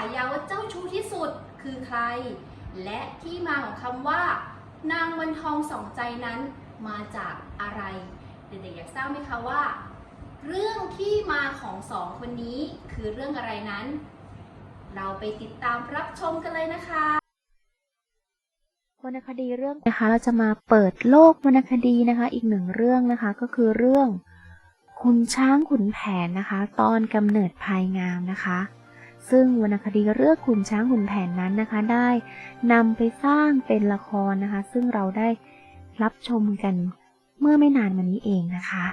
ายาว่าเจ้าชู้ที่สุดคือใคร และที่มาของคำว่า นางวันทองสองใจนั้นมาจากอะไร เด็กๆอยากทราบไหมคะว่า เรื่องที่มาของสองคนนี้คือเรื่องอะไรนั้น เราไปติดตามรับชมกันเลยนะคะวรรณคดีเรื่องนะคะเราจะมาเปิดโลกวรรณคดีนะคะ อีกหนึ่งเรื่องนะคะก็คือเรื่องขุนช้างขุนแผนนะคะ ตอนกำเนิดภายงามนะคะ ซึ่งวรรณคดีเรื่องขุนช้างขุนแผนนั้นนะคะ ได้นำไปสร้างเป็นละครนะคะ ซึ่งเราได้รับชมกันเมื่อไม่นานมานี้เองนะคะ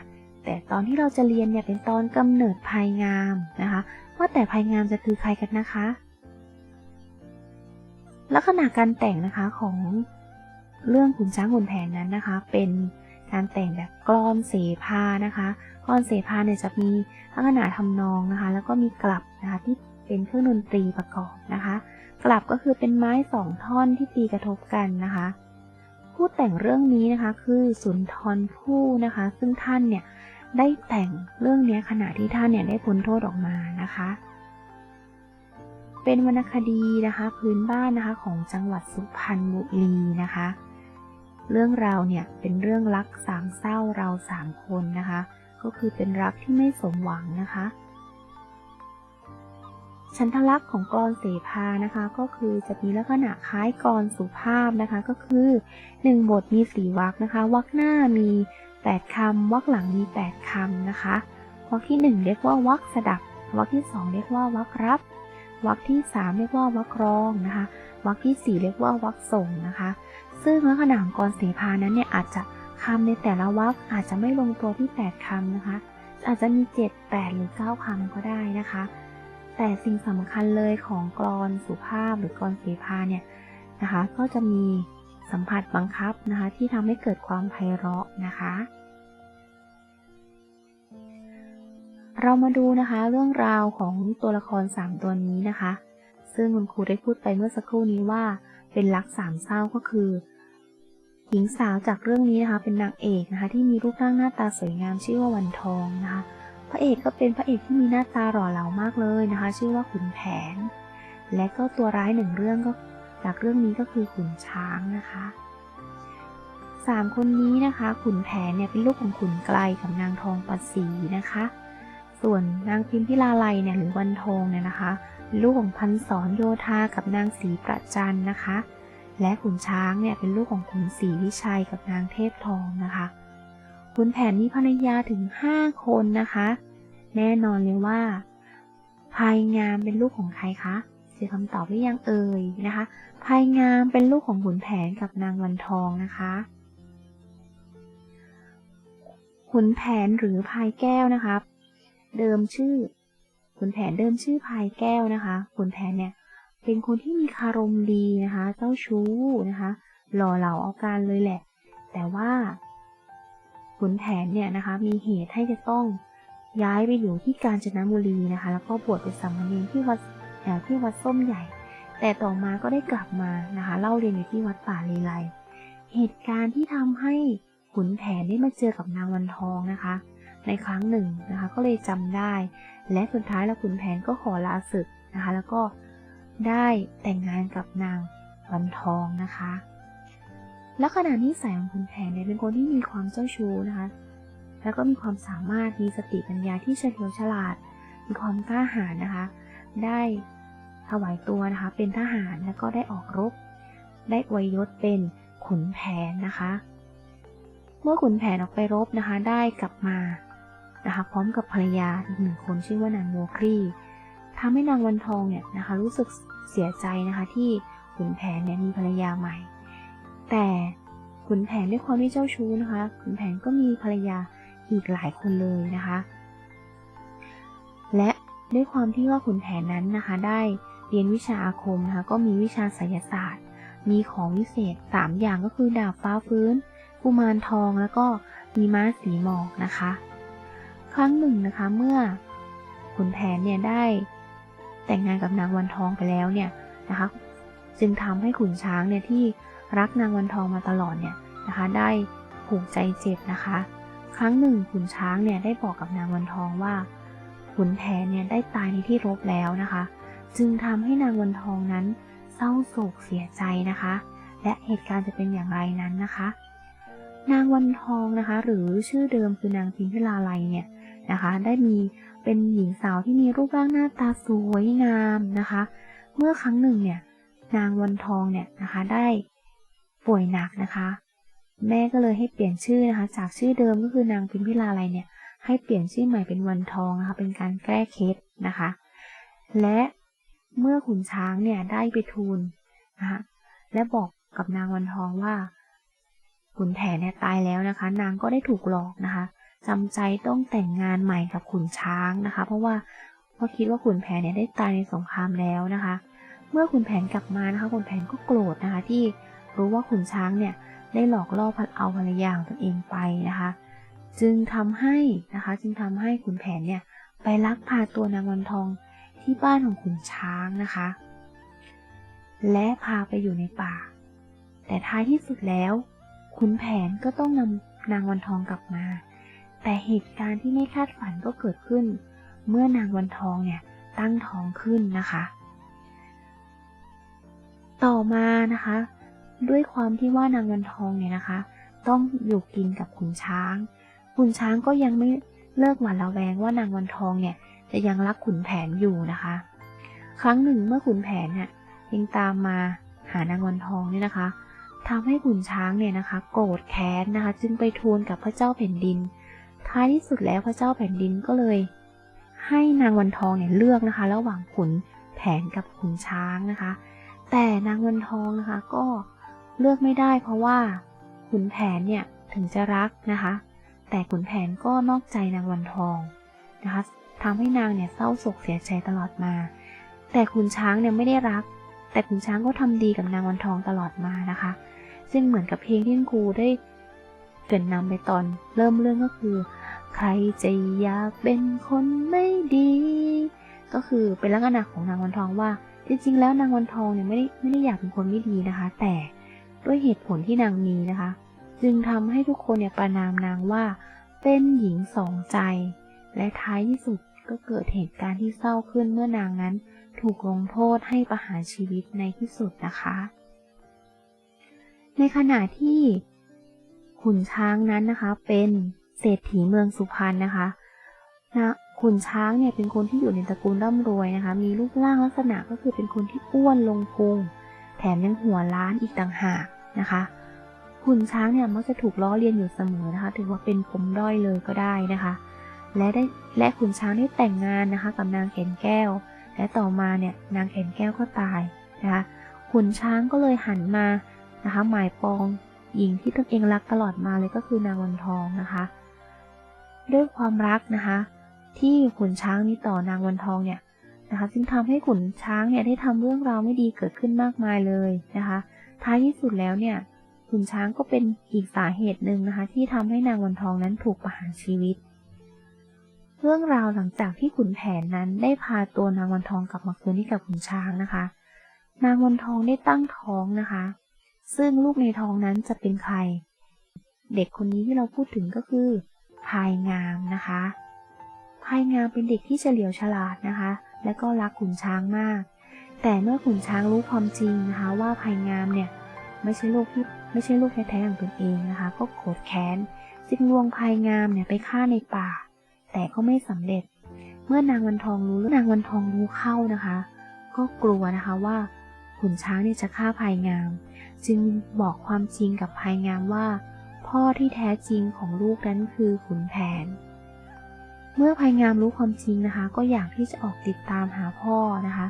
แต่ตอนที่เราจะเรียนเนี่ยเป็นตอนกำเนิดภายงามนะคะว่าแต่ภายงามจะคือใครกันนะคะ ลักษณะการแต่งนะคะของเรื่องขุนช้างขุนแผนนั้นนะคะ เป็นการแต่งแบบกลอนเสภานะคะกลอนเสภาเนี่ยจะมีลักษณะทำนองนะคะ แล้วก็มีกลับนะคะที่ เป็นเครื่องดนตรีประกอบนะคะ กลับก็คือเป็นไม้สองท่อนที่ตีกระทบกันนะคะ ผู้แต่งเรื่องนี้นะคะคือสุนทรภู่นะคะ ซึ่งท่านเนี่ยได้แต่งเรื่องนี้ขณะที่ท่านเนี่ยได้พ้นโทษออกมานะคะ เป็นวรรณคดีนะคะพื้นบ้านนะคะของจังหวัดสุพรรณบุรีนะคะ เรื่องราวเนี่ยเป็นเรื่องรักสามเศร้าเราสามคนนะคะ ก็คือเป็นรักที่ไม่สมหวังนะคะ ฉันทลักษณ์ของกรเสภานะคะ ก็คือจะมีลักษณะคล้ายกรสุภาพนะคะ ก็คือหนึ่งบทมีสี่วรรคนะคะวรรคหน้ามีแปดคำวรรคหลังมีแปดคำนะคะวรรคที่หนึ่งเรียกว่าวรรคสดับวรรคที่สองเรียกว่าวรรครับวรรคที่ 3 เรียกว่าวรรครองนะคะวรรคที่ 4 เรียกว่าวรรคส่งนะคะ ซึ่งลักษณะของกรเสภานั้นเนี่ยอาจจะคำในแต่ละวรรคอาจจะไม่ลงตัวที่ 8คำนะคะ อาจจะมี 7 8 หรือ 9คำก็ได้นะคะ แต่สิ่งสำคัญเลยของกรอนสุภาพหรือกรเสภาเนี่ยนะคะ ก็จะมีสัมผัสบังคับนะคะที่ทำให้เกิดความไพเราะนะคะ เรามาดูนะคะเรื่องราวของตัวละคร 3 ตัวนี้นะคะ ซึ่งคุณครูได้พูดไปเมื่อสักครู่นี้ว่าเป็นรักสามเศร้าก็คือ หญิงสาวจากเรื่องนี้นะคะเป็นนางเอกนะคะที่มีรูปร่างหน้าตาสวยงามชื่อว่าวันทองนะคะ พระเอกก็เป็นพระเอกที่มีหน้าตาหล่อเหลามากเลยนะคะ ชื่อว่าขุนแผน และก็ตัวร้ายหนึ่งเรื่องก็จากเรื่องนี้ก็คือขุนช้างนะคะสามคนนี้นะคะ ขุนแผนเนี่ยเป็นลูกของขุนไกลกับนางทองปัสสีนะคะ ส่วนนางพิมพิลาไลเนี่ยหรือวันทองเนี่ยนะคะลูกของพันสอนโยธากับนางศรีประจันนะคะ และขุนช้างเนี่ยเป็นลูกของขุนศรีวิชัยกับนางเทพทองนะคะ ขุนแผนมีภรรยาถึง 5 คนนะคะ แน่นอนเลยว่าภายงามเป็นลูกของใครคะเสียคำตอบหรือยังเอ่ยนะคะภายงามเป็นลูกของขุนแผนกับนางวันทองนะคะขุนแผนหรือพายแก้วนะคะเดิมชื่อขุนแผนเดิมชื่อพายแก้วนะคะขุนแผนเนี่ยเป็นคนที่มีคารมดีนะคะ เจ้าชู้นะคะ หล่อเหลาเอาการเลยแหละ แต่ว่า ขุนแผนเนี่ยนะคะมีเหตุให้จะต้องย้ายไปอยู่ที่กาญจนบุรีนะคะ แล้วก็บวชเป็นสามเณรที่วัดที่วัดส้มใหญ่ แต่ต่อมาก็ได้กลับมานะคะเล่าเรียนอยู่ที่วัดป่าลีไลเหตุการณ์ที่ทำให้ขุนแผนได้มาเจอกับนางวันทองนะคะ ในครั้งหนึ่งนะคะก็เลยจำได้ และสุดท้ายแล้วขุนแผนก็ขอลาศึกนะคะ แล้วก็ได้แต่งงานกับนางวันทองนะคะ แลักษณะนิสัยของขุนแผนเนี่ยเป็นคนที่มีความเจ้าชู้นะคะ แล้วก็มีความสามารถมีสติปัญญาที่เฉลียวฉลาด มีความกล้าหาญนะคะ ได้ถวายตัวนะคะเป็นทหารแล้วก็ได้ออกรบ ได้อวยยศเป็นขุนแผนนะคะ เมื่อขุนแผนออกไปรบนะคะได้กลับมานะคะพร้อมกับภรรยาอีกหนึ่งคนชื่อว่านางโมครีทำให้นางวันทองเนี่ยนะคะรู้สึกเสียใจนะคะที่ขุนแผนเนี่ยมีภรรยาใหม่ แต่ขุนแผนด้วยความที่เจ้าชู้นะคะขุนแผนก็มีภรรยาอีกหลายคนเลยนะคะ และด้วยความที่ว่าขุนแผนนั้นนะคะ ได้เรียนวิชาอาคมนะคะก็มีวิชาไสยศาสตร์ มีของวิเศษ 3 อย่างก็คือดาบฟ้าฟื้นกุมารทองแล้วก็มีม้าสีหมอกนะคะ ครั้งหนึ่งนะคะเมื่อขุนแผนเนี่ยได้แต่งงานกับนางวันทองไปแล้วเนี่ยนะคะ จึงทำให้ขุนช้างเนี่ยที่ รักนางวันทองมาตลอดเนี่ยนะคะ ได้ผูกใจเจ็บนะคะ ครั้งหนึ่งขุนช้างเนี่ยได้บอกกับนางวันทองว่าขุนแผนเนี่ยได้ตายในที่รบแล้วนะคะ จึงทำให้นางวันทองนั้นเศร้าโศกเสียใจนะคะ และเหตุการณ์จะเป็นอย่างไรนั้นนะคะ นางวันทองนะคะ หรือชื่อเดิมคือนางพิมพิลาไลเนี่ยนะคะ ได้มีเป็นหญิงสาวที่มีรูปร่างหน้าตาสวยงามนะคะ เมื่อครั้งหนึ่งเนี่ยนางวันทองเนี่ยนะคะได้ ป่วยหนักนะคะ แม่ก็เลยให้เปลี่ยนชื่อนะคะ จากชื่อเดิมก็คือนางพิมพิลาไลเนี่ย ให้เปลี่ยนชื่อใหม่เป็นวันทองนะคะ เป็นการแก้เคล็ดนะคะ และเมื่อขุนช้างเนี่ยได้ไปทูลนะคะและบอกกับนางวันทองว่าขุนแผนเนี่ยตายแล้วนะคะ นางก็ได้ถูกหลอกนะคะจำใจต้องแต่งงานใหม่กับขุนช้างนะคะ เพราะว่าเพราะคิดว่าขุนแผนเนี่ยได้ตายในสงครามแล้วนะคะ เมื่อขุนแผนกลับมานะคะขุนแผนก็โกรธนะคะที่ รู้ว่าขุนช้างเนี่ยได้หลอกล่อพัดเอาภรรยาของตนเองไปนะคะ จึงทำให้นะคะจึงทำให้ขุนแผนเนี่ยไปลักพาตัวนางวันทองที่บ้านของขุนช้างนะคะ และพาไปอยู่ในป่า แต่ท้ายที่สุดแล้วขุนแผนก็ต้องนำนางวันทองกลับมา แต่เหตุการณ์ที่ไม่คาดฝันก็เกิดขึ้น เมื่อนางวันทองเนี่ยตั้งท้องขึ้นนะคะ ต่อมานะคะ ด้วยความที่ว่านางวันทองเนี่ยนะคะ ต้องอยู่กินกับขุนช้าง ขุนช้างก็ยังไม่เลิกหวาดระแวงว่านางวันทองเนี่ย จะยังรักขุนแผนอยู่นะคะ ครั้งหนึ่งเมื่อขุนแผนเนี่ยยังตามมาหานางวันทองเนี่ยนะคะทำให้ขุนช้างเนี่ยนะคะ โกรธแค้นนะคะ จึงไปทูลกับพระเจ้าแผ่นดิน ท้ายที่สุดแล้วพระเจ้าแผ่นดินก็เลย ให้นางวันทองเนี่ยเลือกนะคะ ระหว่างขุนแผนกับขุนช้างนะคะ แต่นางวันทองนะคะก็ เลือกไม่ได้เพราะว่าขุนแผนเนี่ยถึงจะรักนะคะ แต่ขุนแผนก็นอกใจนางวันทองนะคะทำให้นางเนี่ยเศร้าโศกเสียใจตลอดมา แต่ขุนช้างเนี่ยไม่ได้รัก แต่ขุนช้างก็ทำดีกับนางวันทองตลอดมานะคะ ซึ่งเหมือนกับเพลงที่ครูได้เกรินนำไปตอนเริ่มเรื่องก็คือ ใครจะอยากเป็นคนไม่ดี ก็คือเป็นลักษณะของนางวันทองว่า จริงๆ แล้วนางวันทองเนี่ยไม่ได้ไม่ได้อยากเป็นคนไม่ดีนะคะ แต่ ด้วยเหตุผลที่นางมีนะคะ จึงทำให้ทุกคนเนี่ยประนามนางว่าเป็นหญิงสองใจ และท้ายที่สุดก็เกิดเหตุการณ์ที่เศร้าขึ้นเมื่อนางนั้นถูกลงโทษให้ประหารชีวิตในที่สุดนะคะ ในขณะที่ขุนช้างนั้นนะคะเป็นเศรษฐีเมืองสุพรรณนะคะนะขุนช้างเนี่ยเป็นคนที่อยู่ในตระกูลร่ำรวยนะคะ มีรูปร่างลักษณะก็คือเป็นคนที่อ้วนลงพุง แถมยังหัวล้านอีกต่างหากนะคะขุนช้างเนี่ยมักจะถูกล้อเลียนอยู่เสมอนะคะ ถือว่าเป็นปมด้อยเลยก็ได้นะคะ และได้และขุนช้างได้แต่งงานนะคะ กับนางแก่นแก้ว และต่อมาเนี่ยนางแก่นแก้วก็ตายนะคะขุนช้างก็เลยหันมานะคะหมายปองหญิงที่ตนเองรักตลอดมาเลยก็คือนางวันทองนะคะ ด้วยความรักนะคะ ที่ขุนช้างมีต่อนางวันทองเนี่ย นะคะจึงทำให้ขุนช้างเนี่ยได้ทำเรื่องราวไม่ดีเกิดขึ้นมากมายเลยนะคะ ท้ายที่สุดแล้วเนี่ยขุนช้างก็เป็นอีกสาเหตุหนึ่งนะคะ ที่ทำให้นางวันทองนั้นถูกประหารชีวิต เรื่องราวหลังจากที่ขุนแผนนั้นได้พาตัวนางวันทองกลับมาคืนที่กับขุนช้างนะคะ นางวันทองได้ตั้งท้องนะคะ ซึ่งลูกในท้องนั้นจะเป็นใคร เด็กคนนี้ที่เราพูดถึงก็คือพายงามนะคะพายงามเป็นเด็กที่เฉลียวฉลาดนะคะ และก็รักขุนช้างมาก แต่เมื่อขุนช้างรู้ความจริงนะคะว่าพายงามเนี่ยไม่ใช่ลูกที่ไม่ใช่ลูกแท้ๆของตนเองนะคะ ก็โกรธแค้นจึงลวงพายงามเนี่ยไปฆ่าในป่า แต่ก็ไม่สำเร็จ เมื่อนางวันทองรู้นางวันทองรู้เข้านะคะ ก็กลัวนะคะว่าขุนช้างเนี่ยจะฆ่าพายงาม จึงบอกความจริงกับพายงามว่า พ่อที่แท้จริงของลูกนั้นคือขุนแผน เมื่อพายงามรู้ความจริงนะคะ ก็อยากที่จะออกติดตามหาพ่อนะคะ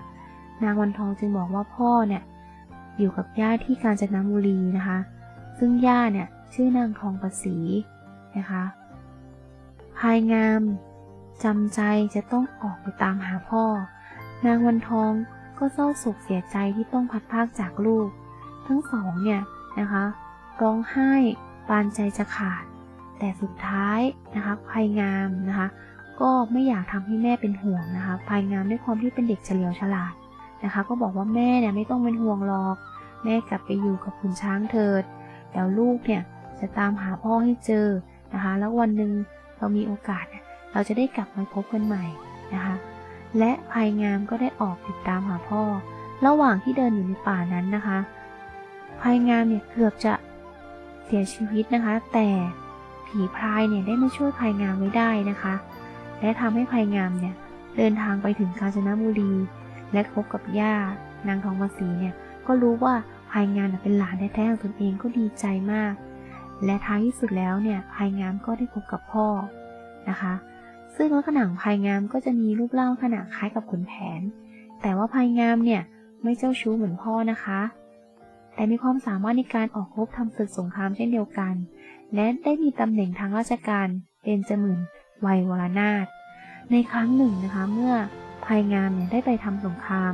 นางวันทองจึงบอกว่าพ่อเนี่ยอยู่กับย่าที่กาญจนบุรีนะคะ ซึ่งย่าเนี่ยชื่อนางทองประสีนะคะพายงามจำใจจะต้องออกไปตามหาพ่อ นางวันทองก็เศร้าโศกเสียใจที่ต้องพัดพากจากลูก ทั้งสองเนี่ยนะคะร้องไห้ปานใจจะขาด แต่สุดท้ายนะคะพายงามนะคะ ก็ไม่อยากทำให้แม่เป็นห่วงนะคะพายงามด้วยความที่เป็นเด็กเฉลียวฉลาดนะคะ ก็บอกว่าแม่เนี่ยไม่ต้องเป็นห่วงหรอก แม่กลับไปอยู่กับคุณช้างเถิดแล้วลูกเนี่ยจะตามหาพ่อให้เจอนะคะ แล้ววันหนึ่งเรามีโอกาสเนี่ยเราจะได้กลับมาพบกันใหม่นะคะ และพายงามก็ได้ออกติดตามหาพ่อ ระหว่างที่เดินอยู่ในป่านั้นนะคะพายงามเนี่ยเกือบจะเสียชีวิตนะคะ แต่ผีพรายเนี่ยได้มาช่วยพายงามไว้ได้นะคะ และทำให้พายงามเนี่ยเดินทางไปถึงกาญจนบุรี และพบกับย่านางทองมาศรีเนี่ยก็รู้ว่าพายงามเป็นหลานแท้ๆของตนเองก็ดีใจมาก และท้ายที่สุดแล้วเนี่ยพายงามก็ได้พบกับพ่อนะคะ ซึ่งลักษณะของพายงามก็จะมีรูปร่างลักษณะคล้ายกับขุนแผน แต่ว่าพายงามเนี่ยไม่เจ้าชู้เหมือนพ่อนะคะ แต่มีความสามารถในการออกรบทำศึกสงครามเช่นเดียวกัน และได้มีตำแหน่งทางราชการเป็นจมื่น วัยวรนาถในครั้งหนึ่งนะคะเมื่อพายงามเนี่ยได้ไปทำสงคราม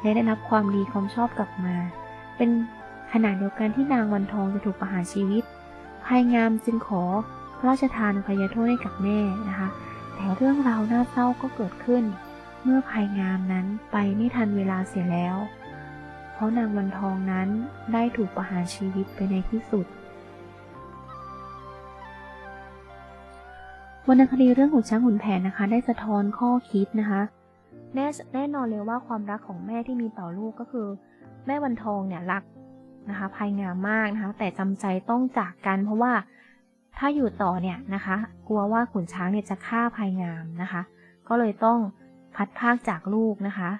และได้รับความดีความชอบกลับมา เป็นขณะเดียวกันที่นางวันทองจะถูกประหารชีวิตพายงามจึงขอพระราชทานอภัยโทษให้กับแม่นะคะ แต่เรื่องราวน่าเศร้าก็เกิดขึ้น เมื่อภายงามนั้นไปไม่ทันเวลาเสียแล้ว เพราะนางวันทองนั้นได้ถูกประหารชีวิตไปในที่สุด วรรณคดีเรื่องขุนช้างขุนแผนนะคะ ได้สะท้อนข้อคิดนะคะแน่แน่นอนเลยว่าความรักของแม่ที่มีต่อลูกก็คือ แม่วันทองเนี่ยรักนะคะภายงามมากนะคะแต่จำใจต้องจากกันเพราะว่าถ้าอยู่ต่อเนี่ยนะคะ กลัวว่าขุนช้างเนี่ยจะฆ่าภายงามนะคะ ก็เลยต้องพัดพากจากลูกนะคะ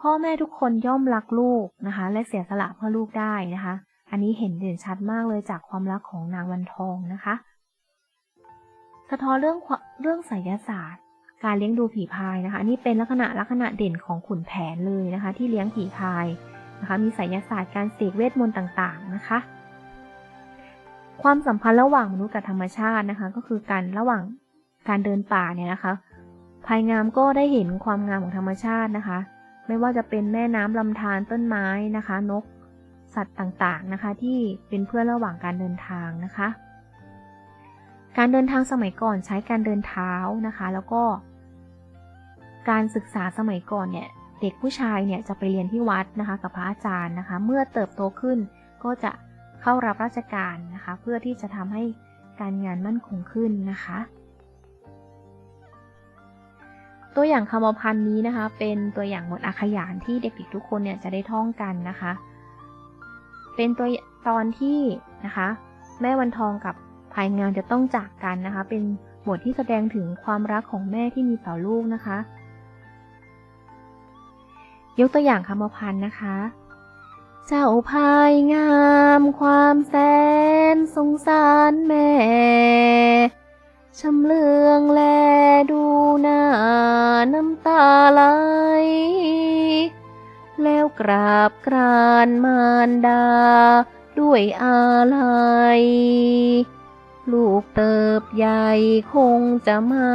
พ่อแม่ทุกคนย่อมรักลูกนะคะ และเสียสละเพื่อลูกได้นะคะ อันนี้เห็นเด่นชัดมากเลยจากความรักของนางวันทองนะคะ สะท้อนเรื่องเรื่องไสยศาสตร์ การเลี้ยงดูผีพายนะคะนนี้เป็นลักษณะลักษณะเด่นของขุนแผนเลยนะคะ ที่เลี้ยงผีพายนะคะมีไสยศาสตร์การเสกเวทมนต์ต่างๆนะคะ ความสัมพันธ์ระหว่างมนุษย์กับธรรมชาตินะคะ ก็คือการระหว่างการเดินป่าเนี่ยนะคะภายงามก็ได้เห็นความงามของธรรมชาตินะคะ ไม่ว่าจะเป็นแม่น้ำลำธารต้นไม้นะคะ นก สัตว์ต่างๆนะคะ ที่เป็นเพื่อนระหว่างการเดินทางนะคะ การเดินทางสมัยก่อนใช้การเดินเท้านะคะ แล้วก็ การศึกษาสมัยก่อนเนี่ยเด็กผู้ชายเนี่ยจะไปเรียนที่วัดนะคะกับพระอาจารย์นะคะ เมื่อเติบโตขึ้นก็จะเข้ารับราชการนะคะ เพื่อที่จะทำให้การงานมั่นคงขึ้นนะคะ ตัวอย่างคำวพันธ์นี้นะคะ เป็นตัวอย่างบทอาขยานที่เด็กๆทุกคนเนี่ยจะได้ท่องกันนะคะ เป็นตัวตอนที่นะคะ แม่วันทองกับ ภายงานจะต้องจากกันนะคะ เป็นบทที่แสดงถึงความรักของแม่ที่มีต่อลูกนะคะ ยกตัวอย่างคำพันธ์นะคะ เจ้าพายงามความแสนสงสารแม่ชำเลืองแลดูหน้าน้ำตาไหล แล้วกราบกรานมารดาด้วยอาลัย ลูกเติบใหญ่คงจะมา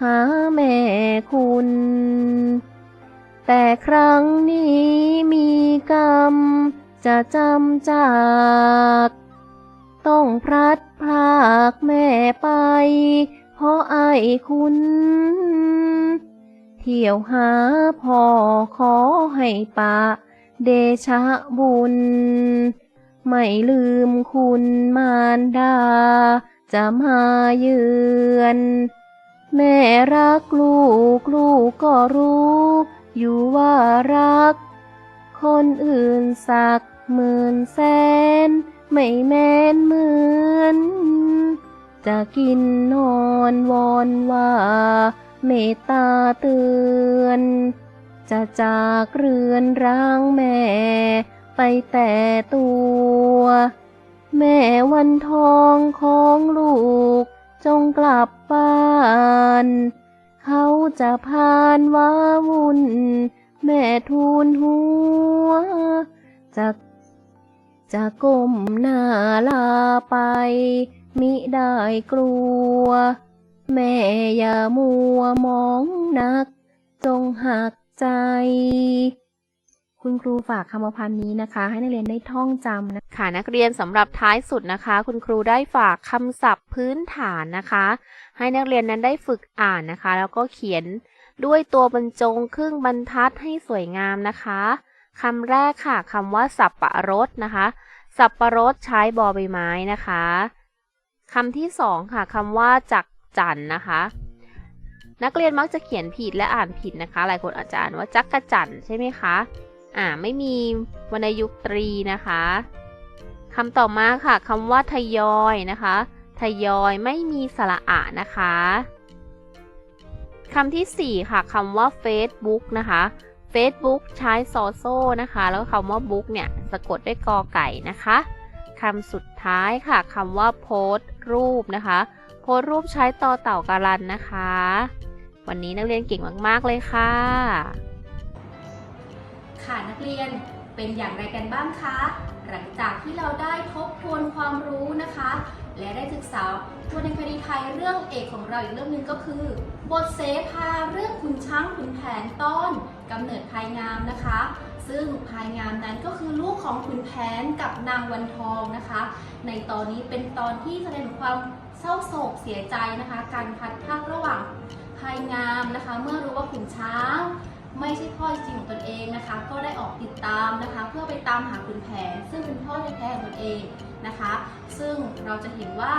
หาแม่คุณ แต่ครั้งนี้มีกรรม จะจำจาก ต้องพลัดพรากแม่ไป เพราะไอ้คุณ เที่ยวหาพ่อขอให้ปะ เดชะบุญ ไม่ลืมคุณมารดา จะมาเยือน แม่รักลูกลูกก็รู้ อยู่ว่ารัก คนอื่นสักหมื่นแสน ไม่แม้นเหมือน จะกินนอนวอนว่าเมตตาเตือน จะจากเรือนร่างแม่ ไปแต่ตัว แม่วันทองของลูกจงกลับบ้าน เขาจะพานว้าวุ่น แม่ทูลหัวจะจะก้มหน้าลาไป มิได้กลัว แม่อย่ามัวมองนัก จงหักใจ คุณครูฝากคำพันธ์นี้นะคะ ให้นักเรียนได้ท่องจำนะค่ะนักเรียนสำหรับท้ายสุดนะคะ คุณครูได้ฝากคำศัพท์พื้นฐานนะคะ ให้นักเรียนนั้นได้ฝึกอ่านนะคะ แล้วก็เขียนด้วยตัวบรรจงครึ่งบรรทัดให้สวยงามนะคะคำแรกค่ะคำว่า สับปะรดนะคะ สับปะรดใช้บอใบไม้นะคะคำที่สองค่ะคำว่าจักจันนะคะ นักเรียนมักจะเขียนผิดและอ่านผิดนะคะ หลายคนอาจจะอ่านว่าจักกะจันใช่ไหมคะ อ่าไม่มีวรรณยุกต์ตรีนะคะคำต่อมาค่ะคำว่าทยอยนะคะทยอยไม่มีสระอะนะคะคำที่ 4 ค่ะคำว่า Facebook นะคะ Facebook ใช้ซอโซ่นะคะ แล้วคำว่า book เนี่ยสะกดด้วยกอไก่นะคะคำสุดท้ายค่ะคำว่าโพสรูปนะคะ โพสรูปใช้ต่อเต่าการันนะคะ วันนี้นักเรียนเก่งมาก ๆ เลยค่ะ ค่ะนักเรียนเป็นอย่างไรกันบ้างคะ หลังจากที่เราได้ทบทวนความรู้นะคะ และได้ศึกษาตัวรรณคดีไทยเรื่องเอกของเราอีกเรื่องหนึ่งก็คือ บทเสภาเรื่องขุนช้างขุนแผนต้นกำเนิดภายงามนะคะ ซึ่งภายงามนั้นก็คือลูกของขุนแผนกับนางวันทองนะคะ ในตอนนี้เป็นตอนที่แสดงถึงความเศร้าโศกเสียใจนะคะ การพัดพากระหว่างภายงามนะคะ เมื่อรู้ว่าขุนช้าง ไม่ใช่พ่อจริงของตนเองนะคะ ก็ได้ออกติดตามนะคะ เพื่อไปตามหาขุนแผน ซึ่งเป็นพ่อแท้ๆของตนเองนะคะ ซึ่งเราจะเห็นว่า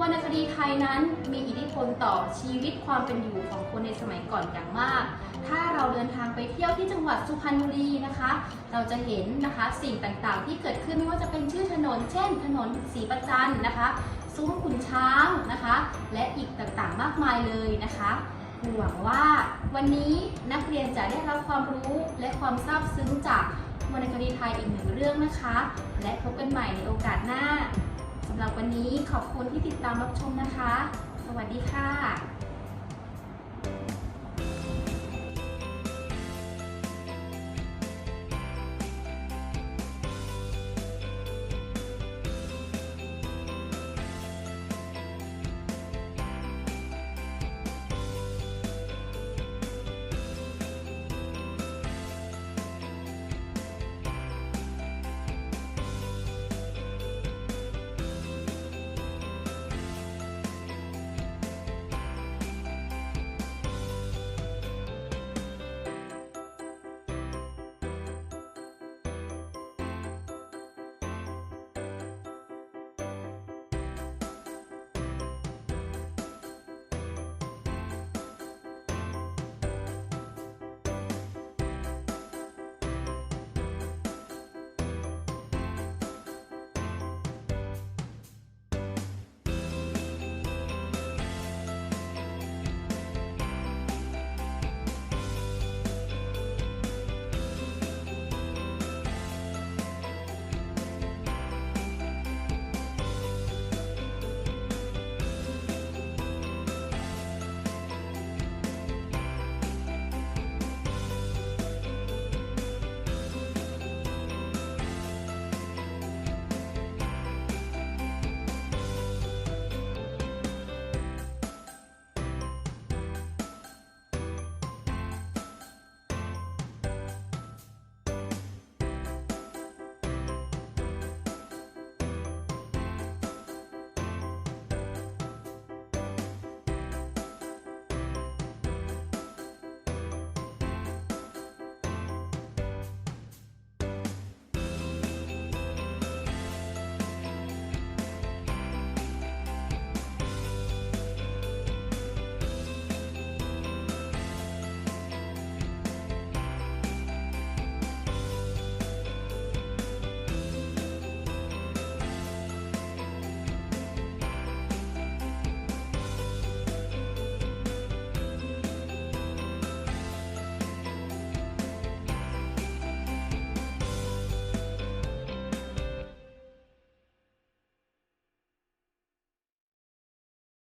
วรรณคดีไทยนั้นมีอิทธิพลต่อชีวิตความเป็นอยู่ของคนในสมัยก่อนอย่างมาก ถ้าเราเดินทางไปเที่ยวที่จังหวัดสุพรรณบุรีนะคะ เราจะเห็นนะคะสิ่งต่างๆ ที่เกิดขึ้นไม่ว่าจะเป็นชื่อถนน เช่น ถนนศรีประจันนะคะ ซุ้มขุนช้างนะคะ และอีกต่างๆมากมายเลยนะคะ หวังว่า วันนี้นักเรียนจะได้รับความรู้และความซาบซึ้งจากวรรณคดีไทยอีกหนึ่งเรื่องนะคะ และพบกันใหม่ในโอกาสหน้าสำหรับวันนี้ขอบคุณที่ติดตามรับชมนะคะ สวัสดีค่ะ